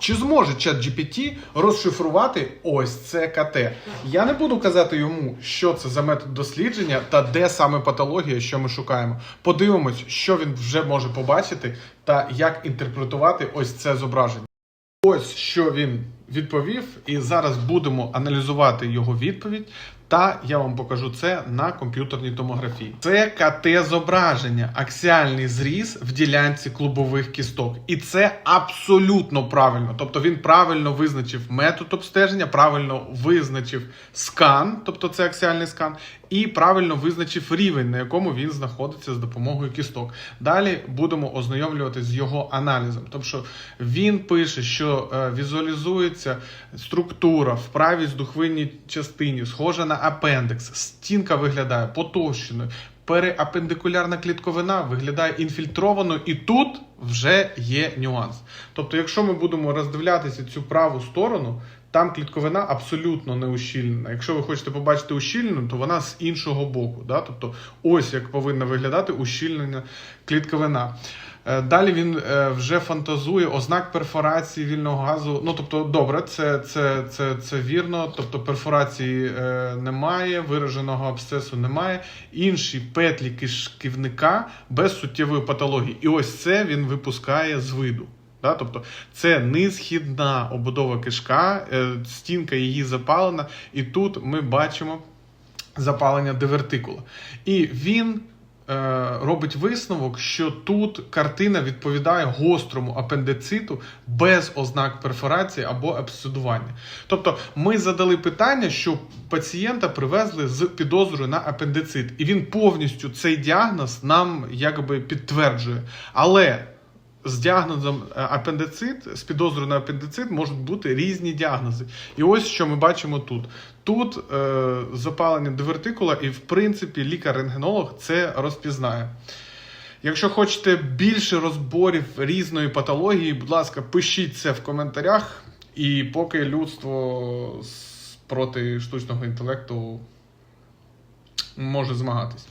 Чи зможе ChatGPT розшифрувати ось це КТ? Я не буду казати йому, що це за метод дослідження та де саме патологія, що ми шукаємо. Подивимось, що він вже може побачити та як інтерпретувати ось це зображення. Ось що він відповів, і зараз будемо аналізувати його відповідь. Та я вам покажу це на комп'ютерній томографії. Це КТ зображення, аксіальний зріз в ділянці клубових кісток. І це абсолютно правильно. Тобто він правильно визначив метод обстеження, правильно визначив скан, тобто це аксіальний скан, і правильно визначив рівень, на якому він знаходиться з допомогою кісток. Далі будемо ознайомлюватися з його аналізом. Тобто він пише, що е, візуалізується структура в правій здухвинній частині, схожа на апендекс. Стінка виглядає потовщеною. Переапендикулярна клітковина виглядає інфільтрованою, і тут вже є нюанс. Тобто, якщо ми будемо роздивлятися цю праву сторону, там клітковина абсолютно не ущільнена. Якщо ви хочете побачити ущільнену, то вона з іншого боку. Да? Тобто, ось як повинна виглядати ущільнена клітковина. Е, Далі він е, вже фантазує ознак перфорації вільного газу. Ну тобто, добре, це, це, це, це вірно. Тобто перфорації е, немає, вираженого абсцесу немає. Інші петлі кишківника без суттєвої патології. І ось це він випускає з виду. Да? Тобто це низхідна обудова кишка, е, стінка її запалена, і тут ми бачимо запалення дивертикула. І він е, робить висновок, що тут картина відповідає гострому апендициту без ознак перфорації або абсцедування. Тобто ми задали питання, що пацієнта привезли з підозрою на апендицит, і він повністю цей діагноз нам якби підтверджує. Але з діагнозом е, апендицит, з підозрою на апендицит можуть бути різні діагнози. І ось що ми бачимо тут. Тут е, запалення дивертикула, і в принципі лікар-рентгенолог це розпізнає. Якщо хочете більше розборів різної патології, будь ласка, пишіть це в коментарях. І поки людство проти штучного інтелекту може змагатись.